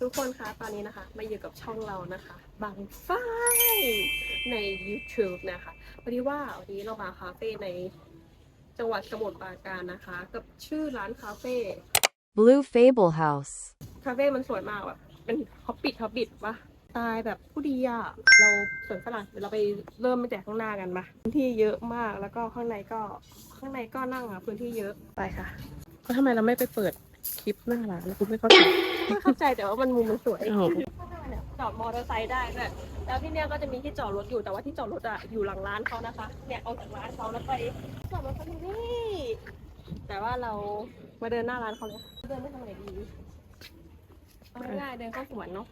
ทุกคนคะตอนนี้นะคะ มาอยู่กับช่องเรานะคะบางฝ้ายใน YouTube นะคะพอดีว่าวันนี้เรามาคาเฟ่ในจังหวัดสมุทรปราการนะคะ กับชื่อร้านคาเฟ่ Blue Fable House. คาเฟ่มันสวยมากแบบเป็นฮอบบิทฮอบบิทปะสไตล์แบบผู้ดีอะเราสวนฝรั่งเดี๋ยวเราไปเริ่มมาจากข้างหน้ากันปะพื้นที่เยอะมากแล้วก็ข้างในก็ข้างในก็นั่งอะพื้นที่เยอะไปค่ะก็ทำไมเราไม่ไปเปิด คลิปหน้าร้านคุณไม่เข้าใจไม่เข้าใจแต่ว่ามันมุมมันสวยข้างหน้าเนี่ยจอดมอเตอร์ไซค์ได้ด้วยแล้วที่เนี้ยก็จะมีที่จอดรถอยู่แต่ว่าที่จอดรถอะอยู่หลังร้านเขานะคะ เนี่ยเอาจากร้านเขาแล้วไปจอดรถเขาที่นี่ แต่ว่าเรามาเดินหน้าร้านเขาเลยค่ะเดินไปทางไหนดีเอาง่ายๆเดินเข้าสวนเนาะ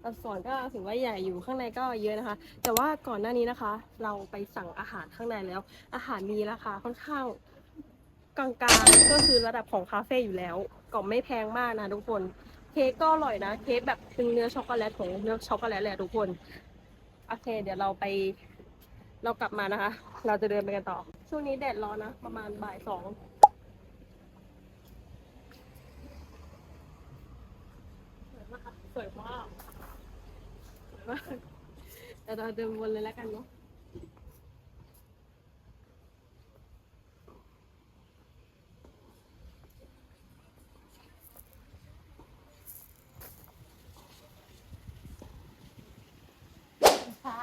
แต่สวนก็ถือว่าใหญ่อยู่ข้างในก็เยอะนะคะ แต่ว่าก่อนหน้านี้นะคะ เราไปสั่งอาหารข้างในแล้ว อาหารมีราคาค่อนข้าง กลางๆ ก็คือระดับของคาเฟ่อยู่แล้วกล่องไม่แพงมากนะทุกคน เค้กก็อร่อยนะ เค้กแบบเป็นเนื้อช็อกโกแลตของเนื้อช็อกโกแลตเละทุกคน โอเค เดี๋ยวเราไป เรากลับมานะคะ เราจะเดินไปกันต่อ ช่วงนี้แดดร้อนนะ ประมาณบ่ายสองสวยมากสวยมากสวยมากแต่เราเดินวนเลยแล้วกันเนาะ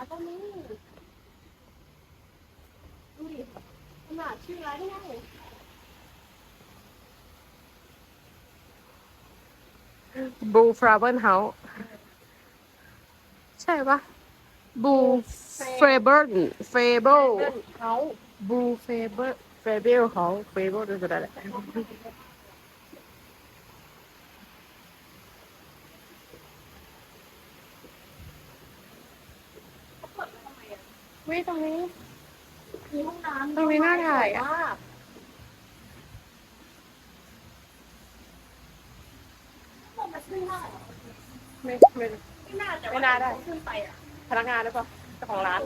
ก็มีดูดิขนาดชื่อร้านง่ายบูฟลาเวอร์เฮาส์ใช่ปะบูเฟเบิร์นเฟเบิลเขาบูเฟเบิร์เฟเบิลเฮาเฟเบิลดูสุดอะไร เปิดทำไมอะ วิตรงนี้มีห้องน้ำตรงนี้น่าถ่ายอะว่าเรามาขึ้นได้เหรอไม่ไม่ไม่น่าแต่ไม่น่าได้ขึ้นไปอะพนักงานหรือเปล่าเจ้าของร้าน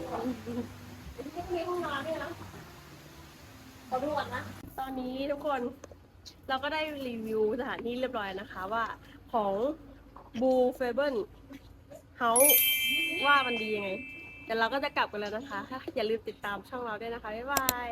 มีห้องน้ำด้วยนะขอดูก่อนนะ ตอนนี้ทุกคนเราก็ได้รีวิวสถานที่เรียบร้อยนะคะว่าของบูเฟเบิลเฮาว่ามันดียังไง เดี๋ยวเราก็จะกลับกันแล้วนะคะ อย่าลืมติดตามช่องเราด้วยนะคะ บ๊ายบาย